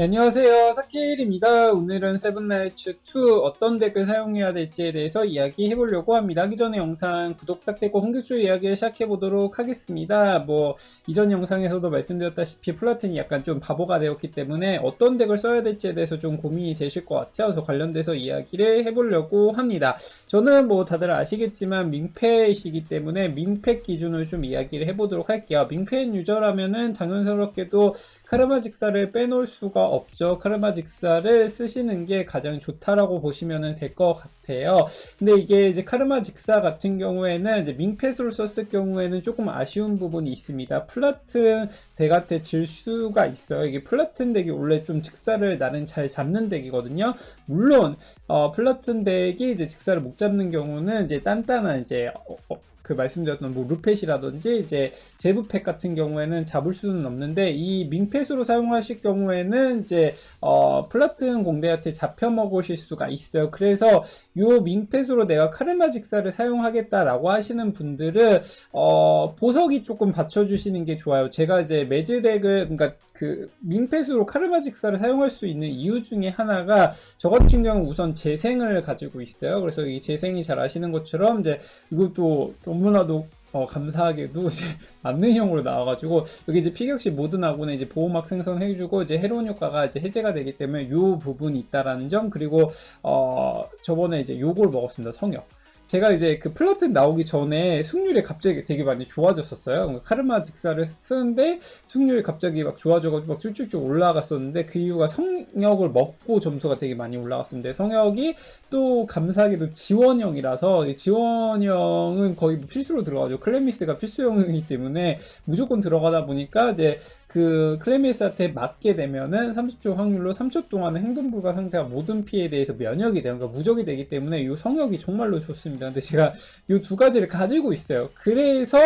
네, 안녕하세요. 사키일입니다. 오늘은 세븐나이츠 2 어떤 덱을 사용해야 될지에 대해서 이야기해 보려고 합니다. 하기 전에 영상 구독 부탁드리고 본격적으로 이야기를 시작해 보도록 하겠습니다. 뭐 이전 영상에서도 말씀드렸다시피 플라틴이 약간 좀 바보가 되었기 때문에 어떤 덱을 써야 될지에 대해서 좀 고민이 되실 것 같아요. 그래서 관련돼서 이야기를 해 보려고 합니다. 저는 뭐 다들 아시겠지만 민폐이시기 때문에 민폐 기준을 좀 이야기를 해 보도록 할게요. 민폐 유저라면은 당연스럽게도 카르마 직사를 빼놓을 수가 없죠. 카르마 직사를 쓰시는 게 가장 좋다라고 보시면 될 것 같아요. 근데 이게 이제 카르마 직사 같은 경우에는 이제 민폐수를 썼을 경우에는 조금 아쉬운 부분이 있습니다. 플라튼 덱한테 질 수가 있어요. 이게 플라튼 덱이 원래 좀 직사를 나는 잘 잡는 덱이거든요. 물론 어, 플라튼 덱이 이제 직사를 못 잡는 경우는 이제 단단한 이제 어, 어, 그 말씀드렸던 뭐 루펫이라든지 이제 제부펫 같은 경우에는 잡을 수는 없는데 이 민펫으로 사용하실 경우에는 이제 어 플라튼 공대한테 잡혀 먹으실 수가 있어요. 그래서 요 민펫으로 내가 카르마 직사를 사용하겠다라고 하시는 분들은 어 보석이 조금 받쳐주시는 게 좋아요. 제가 이제 매즈덱을 그러니까 그 민펫으로 카르마 직사를 사용할 수 있는 이유 중에 하나가 저 같은 경우 우선 재생을 가지고 있어요. 그래서 이 재생이 잘 아시는 것처럼 이제 이것도 너무나도 어, 감사하게도 이제 만능형으로 나와가지고 여기 이제 피격시 모든하고는 이제 보호막 생성해주고 이제 해로운 효과가 이제 해제가 되기 때문에 요 부분이 있다라는 점 그리고 어 저번에 이제 요걸 먹었습니다 성역. 제가 이제 그 플라튼 나오기 전에 승률이 갑자기 되게 많이 좋아졌었어요. 카르마 직사를 쓰는데 승률이 갑자기 막 좋아져가지고 막 쭉쭉쭉 올라갔었는데 그 이유가 성역을 먹고 점수가 되게 많이 올라갔었는데 성역이 또 감사하게도 지원형이라서 지원형은 거의 필수로 들어가죠. 클레미스가 필수형이기 때문에 무조건 들어가다 보니까 이제 그 클레미스한테 맞게 되면은 30초 확률로 3초 동안은 행동 불가 상태가 모든 피해에 대해서 면역이 돼요. 그러니까 무적이 되기 때문에 이 성역이 정말로 좋습니다. 근데 제가 이 두 가지를 가지고 있어요. 그래서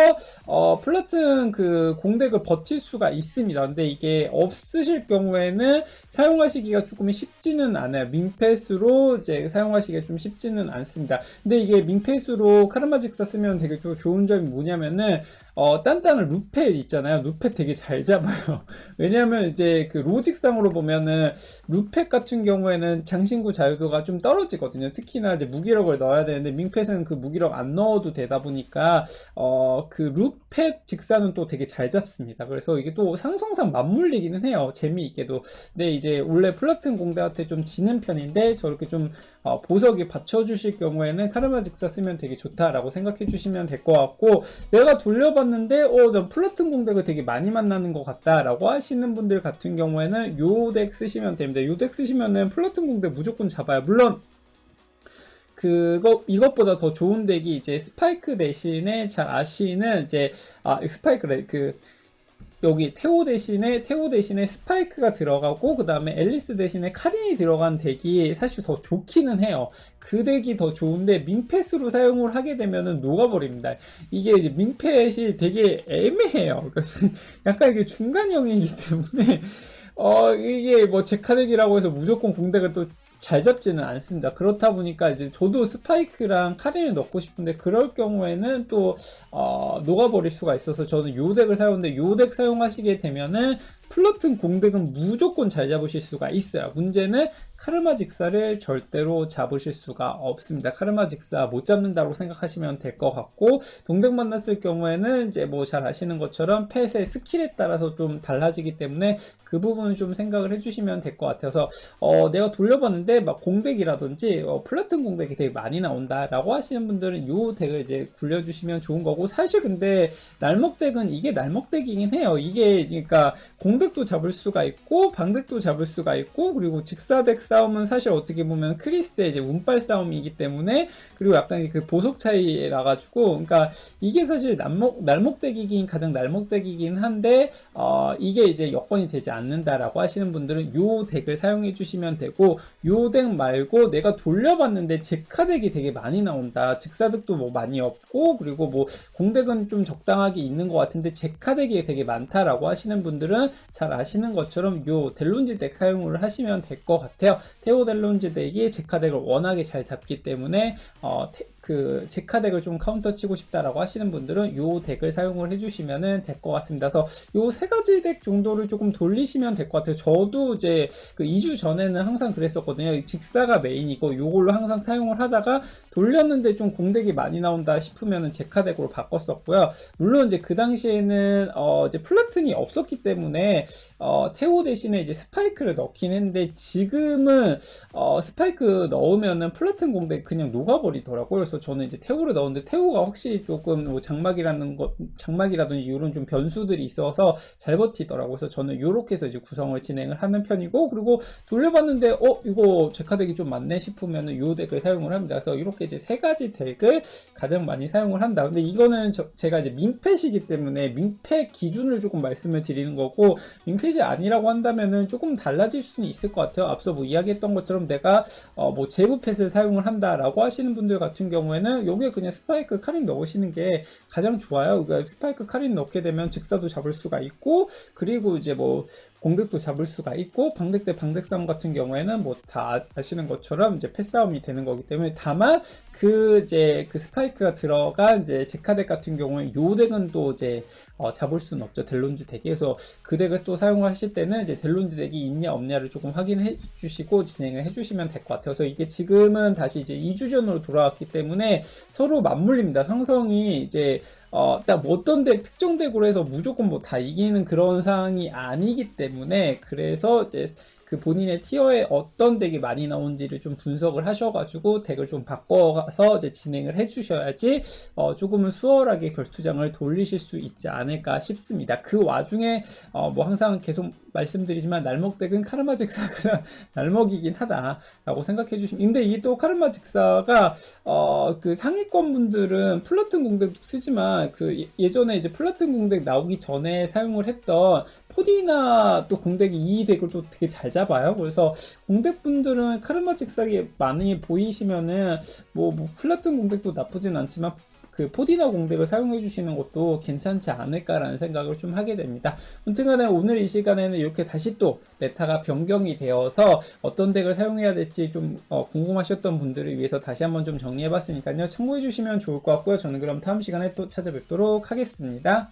어, 플라튼 그 공덱을 버틸 수가 있습니다. 근데 이게 없으실 경우에는 사용하시기가 조금 쉽지는 않아요. 민폐수로 이제 사용하시기가 좀 쉽지는 않습니다. 근데 이게 민폐수로 카르마직사 쓰면 되게 좀 좋은 점이 뭐냐면은 어, 단단한 루펫 있잖아요. 루펫 되게 잘 잡아요. 왜냐하면 이제 그 로직상으로 보면은 루펫 같은 경우에는 장신구 자유도가 좀 떨어지거든요. 특히나 이제 무기력을 넣어야 되는데 민펫은 그 무기력 안 넣어도 되다 보니까 어, 그 루펫 직사는 또 되게 잘 잡습니다. 그래서 이게 또 상성상 맞물리기는 해요. 재미있게도. 근데 이제 원래 플라튼 공대한테 좀 지는 편인데 저렇게 좀 어, 보석이 받쳐주실 경우에는 카르마 직사 쓰면 되게 좋다라고 생각해 주시면 될 것 같고 내가 돌려봤는데 어, 나 플라튼 공덱을 되게 많이 만나는 것 같다라고 하시는 분들 같은 경우에는 요 덱 쓰시면 됩니다. 요 덱 쓰시면은 플라튼 공덱 무조건 잡아요. 물론 그거 이것보다 더 좋은 덱이 이제 스파이크 대신에 잘 아시는 이제 아 스파이크래 그 여기 태오 대신에 태오 대신에 스파이크가 들어가고 그 다음에 앨리스 대신에 카린이 들어간 덱이 사실 더 좋기는 해요. 그 덱이 더 좋은데 민펫으로 사용을 하게 되면은 녹아버립니다. 이게 이제 민펫이 되게 애매해요. 약간 이게 중간형이기 때문에 어 이게 뭐 제카덱이라고 해서 무조건 공덱을 또 잘 잡지는 않습니다. 그렇다 보니까 이제 저도 스파이크랑 카린을 넣고 싶은데 그럴 경우에는 또 어, 녹아버릴 수가 있어서 저는 요 덱을 사용하는데 요 덱 사용하시게 되면은 플러튼 공덱은 무조건 잘 잡으실 수가 있어요. 문제는 카르마 직사를 절대로 잡으실 수가 없습니다. 카르마 직사 못 잡는다고 생각하시면 될 것 같고 동백 만났을 경우에는 이제 뭐 잘 아시는 것처럼 펫의 스킬에 따라서 좀 달라지기 때문에 그 부분을 좀 생각을 해주시면 될 것 같아서 어, 내가 돌려봤는데 막 공백이라든지 어, 플라튼 공백이 되게 많이 나온다라고 하시는 분들은 요 덱을 이제 굴려주시면 좋은 거고 사실 근데 날먹 덱은 이게 날먹 덱이긴 해요. 이게 그러니까 공백도 잡을 수가 있고 방백도 잡을 수가 있고 그리고 직사덱 싸움은 사실 어떻게 보면 크리스의 이제 운빨 싸움이기 때문에 그리고 약간 그 보석 차이라 가지고 그러니까 이게 사실 날목 날목덱이긴 가장 날목덱이긴 한데 어 이게 이제 여건이 되지 않는다라고 하시는 분들은 요 덱을 사용해 주시면 되고 요 덱 말고 내가 돌려봤는데 제카 덱이 되게 많이 나온다. 직사덱도 뭐 많이 없고 그리고 뭐 공덱은 좀 적당하게 있는 것 같은데 제카 덱이 되게 많다라고 하시는 분들은 잘 아시는 것처럼 요 델론지 덱 사용을 하시면 될 것 같아요 테오 델론지 덱이 제카 덱을 워낙에 잘 잡기 때문에 어, 그 제카 덱을 좀 카운터 치고 싶다라고 하시는 분들은 요 덱을 사용을 해주시면은 될 것 같습니다. 그래서 요 세 가지 덱 정도를 조금 돌리시면 될 것 같아요. 저도 이제 그 2주 전에는 항상 그랬었거든요. 직사가 메인이고 요걸로 항상 사용을 하다가 돌렸는데 좀 공덱이 많이 나온다 싶으면은 제카 덱으로 바꿨었고요. 물론 이제 그 당시에는 어 이제 플라튼이 없었기 때문에 어 테오 대신에 이제 스파이크를 넣긴 했는데 지금은 어 스파이크 넣으면은 플라튼 공백 그냥 녹아버리더라고요. 그래서 저는 이제 테오를 넣었는데 테오가 확실히 조금 뭐 장막이라는 것 장막이라든지 이런 좀 변수들이 있어서 잘 버티더라고요. 그래서 저는 요렇게 해서 이제 구성을 진행을 하는 편이고 그리고 돌려봤는데 어 이거 제 카덱이 좀 많네 싶으면은 요 덱을 사용을 합니다. 그래서 이렇게 이제 세 가지 덱을 가장 많이 사용을 한다. 근데 이거는 저- 제가 이제 민펫이기 때문에 민펫 기준을 조금 말씀을 드리는 거고 민펫이 아니라고 한다면은 조금 달라질 수는 있을 것 같아요. 앞서 뭐 이야기했던 것처럼 내가 어 뭐 제부펫을 사용을 한다라고 하시는 분들 같은 경우 에는 여기에 그냥 스파이크 카린 넣으시는 게 가장 좋아요. 그러니까 스파이크 카린 넣게 되면 직사도 잡을 수가 있고 그리고 이제 뭐 공격도 잡을 수가 있고 방덱 대 방덱 싸움 같은 경우에는 뭐 다 아시는 것처럼 이제 패싸움이 되는 거기 때문에 다만 그 이제 그 스파이크가 들어간 이제 제카덱 같은 경우에 요 덱은 또 이제 어, 잡을 수는 없죠 델론즈 덱에서 그 덱을 또 사용을 하실 때는 이제 델론즈 덱이 있냐 없냐를 조금 확인해 주시고 진행을 해주시면 될 것 같아요. 그래서 이게 지금은 다시 이제 2주 전으로 돌아왔기 때문에 서로 맞물립니다. 상성이 이제 어, 딱뭐 어떤 덱, 특정 덱으로 해서 무조건 뭐 다 이기는 그런 상황이 아니기 때문에 그래서 이제 그 본인의 티어에 어떤 덱이 많이 나온지를 좀 분석을 하셔가지고 덱을 좀 바꿔서 이제 진행을 해주셔야지 어, 조금은 수월하게 결투장을 돌리실 수 있지 않을까 싶습니다. 그 와중에 어, 뭐 항상 계속 말씀드리지만 날먹 덱은 카르마 직사가 날먹이긴 하다라고 생각해 주시면 근데 이 또 카르마 직사가 어, 그 상위권 분들은 플라튼 공덱도 쓰지만 그 예- 예전에 이제 플라튼 공덱 나오기 전에 사용을 했던 포디나 또 공덱이 이 덱을 또 되게 잘 잡아 요. 그래서 공덱 분들은 카르마 직사기 많이 보이시면은 뭐, 뭐 플라튼 공덱도 나쁘진 않지만 그 포디나 공덱을 사용해 주시는 것도 괜찮지 않을까라는 생각을 좀 하게 됩니다. 아무튼간에 오늘 이 시간에는 이렇게 다시 또 메타가 변경이 되어서 어떤 덱을 사용해야 될지 좀 어, 궁금하셨던 분들을 위해서 다시 한번 좀 정리해 봤으니까요. 참고해 주시면 좋을 것 같고요. 저는 그럼 다음 시간에 또 찾아뵙도록 하겠습니다.